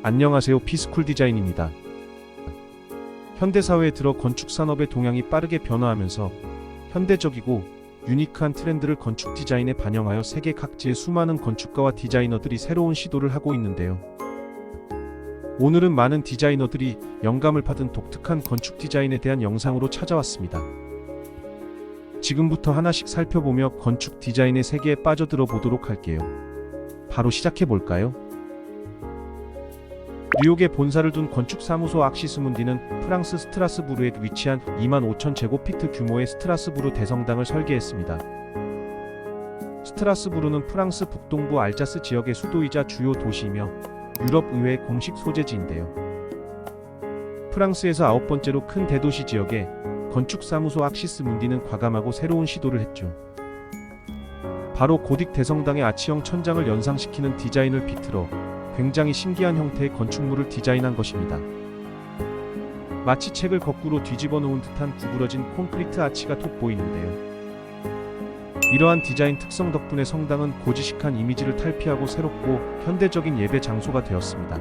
안녕하세요. 피스쿨 디자인입니다. 현대사회에 들어 건축 산업의 동향이 빠르게 변화하면서 현대적이고 유니크한 트렌드를 건축 디자인에 반영하여 세계 각지의 수많은 건축가와 디자이너들이 새로운 시도를 하고 있는데요. 오늘은 많은 디자이너들이 영감을 받은 독특한 건축 디자인에 대한 영상으로 찾아왔습니다. 지금부터 하나씩 살펴보며 건축 디자인의 세계에 빠져들어 보도록 할게요. 바로 시작해 볼까요? 뉴욕에 본사를 둔 건축사무소 악시스문디는 프랑스 스트라스부르에 위치한 2만 5천 제곱피트 규모의 스트라스부르 대성당을 설계했습니다. 스트라스부르는 프랑스 북동부 알자스 지역의 수도이자 주요 도시이며 유럽 의회 공식 소재지인데요. 프랑스에서 아홉 번째로 큰 대도시 지역에 건축사무소 악시스문디는 과감하고 새로운 시도를 했죠. 바로 고딕 대성당의 아치형 천장을 연상시키는 디자인을 비틀어 굉장히 신기한 형태의 건축물을 디자인한 것입니다. 마치 책을 거꾸로 뒤집어 놓은 듯한 구부러진 콘크리트 아치가 돋보이는데요. 이러한 디자인 특성 덕분에 성당은 고지식한 이미지를 탈피하고 새롭고 현대적인 예배 장소가 되었습니다.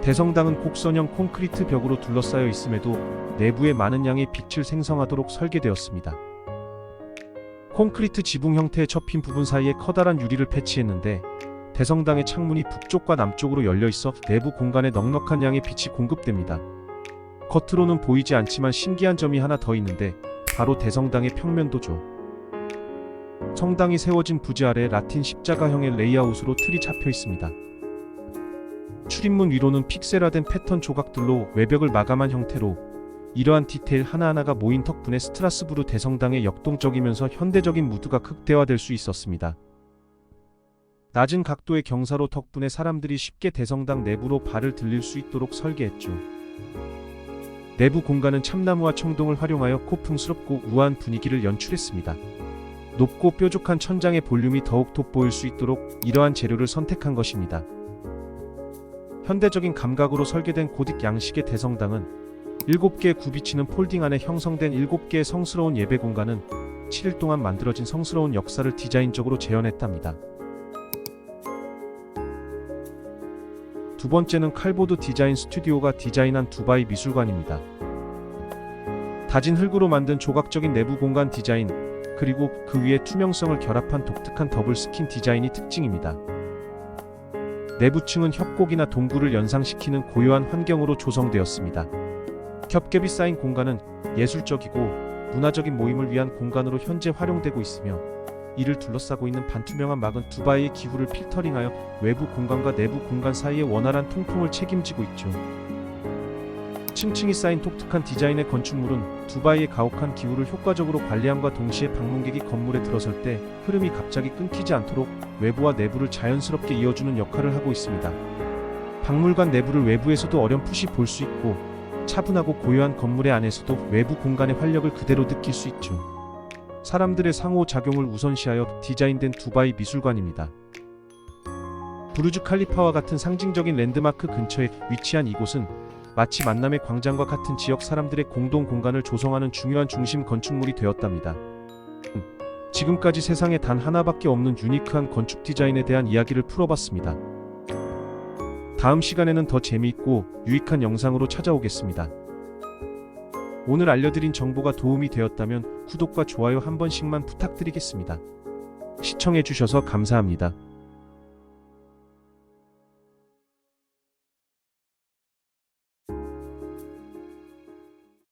대성당은 곡선형 콘크리트 벽으로 둘러싸여 있음에도 내부에 많은 양의 빛을 생성하도록 설계되었습니다. 콘크리트 지붕 형태의 접힌 부분 사이에 커다란 유리를 배치했는데 대성당의 창문이 북쪽과 남쪽으로 열려 있어 내부 공간에 넉넉한 양의 빛이 공급됩니다. 겉으로는 보이지 않지만 신기한 점이 하나 더 있는데 바로 대성당의 평면도죠. 성당이 세워진 부지 아래 라틴 십자가형의 레이아웃으로 틀이 잡혀 있습니다. 출입문 위로는 픽셀화된 패턴 조각들로 외벽을 마감한 형태로 이러한 디테일 하나하나가 모인 덕분에 스트라스부르 대성당의 역동적이면서 현대적인 무드가 극대화될 수 있었습니다. 낮은 각도의 경사로 덕분에 사람들이 쉽게 대성당 내부로 발을 들릴 수 있도록 설계했죠. 내부 공간은 참나무와 청동을 활용하여 고풍스럽고 우아한 분위기를 연출했습니다. 높고 뾰족한 천장의 볼륨이 더욱 돋보일 수 있도록 이러한 재료를 선택한 것입니다. 현대적인 감각으로 설계된 고딕 양식의 대성당은 7개의 굽이치는 폴딩 안에 형성된 7개의 성스러운 예배 공간은 7일 동안 만들어진 성스러운 역사를 디자인적으로 재현했답니다. 두 번째는 칼보드 디자인 스튜디오가 디자인한 두바이 미술관입니다. 다진 흙으로 만든 조각적인 내부 공간 디자인, 그리고 그 위에 투명성을 결합한 독특한 더블 스킨 디자인이 특징입니다. 내부층은 협곡이나 동굴을 연상시키는 고요한 환경으로 조성되었습니다. 겹겹이 쌓인 공간은 예술적이고 문화적인 모임을 위한 공간으로 현재 활용되고 있으며 이를 둘러싸고 있는 반투명한 막은 두바이의 기후를 필터링하여 외부 공간과 내부 공간 사이의 원활한 통풍을 책임지고 있죠. 층층이 쌓인 독특한 디자인의 건축물은 두바이의 가혹한 기후를 효과적으로 관리함과 동시에 방문객이 건물에 들어설 때 흐름이 갑자기 끊기지 않도록 외부와 내부를 자연스럽게 이어주는 역할을 하고 있습니다. 박물관 내부를 외부에서도 어렴풋이 볼 수 있고 차분하고 고요한 건물의 안에서도 외부 공간의 활력을 그대로 느낄 수 있죠. 사람들의 상호작용을 우선시하여 디자인된 두바이 미술관입니다. 부르주 칼리파와 같은 상징적인 랜드마크 근처에 위치한 이곳은 마치 만남의 광장과 같은 지역 사람들의 공동 공간을 조성하는 중요한 중심 건축물이 되었답니다. 음, 지금까지 세상에 단 하나밖에 없는 유니크한 건축 디자인에 대한 이야기를 풀어봤습니다. 다음 시간에는 더 재미있고 유익한 영상으로 찾아오겠습니다. 오늘 알려드린 정보가 도움이 되었다면 구독과 좋아요 한 번씩만 부탁드리겠습니다. 시청해주셔서 감사합니다.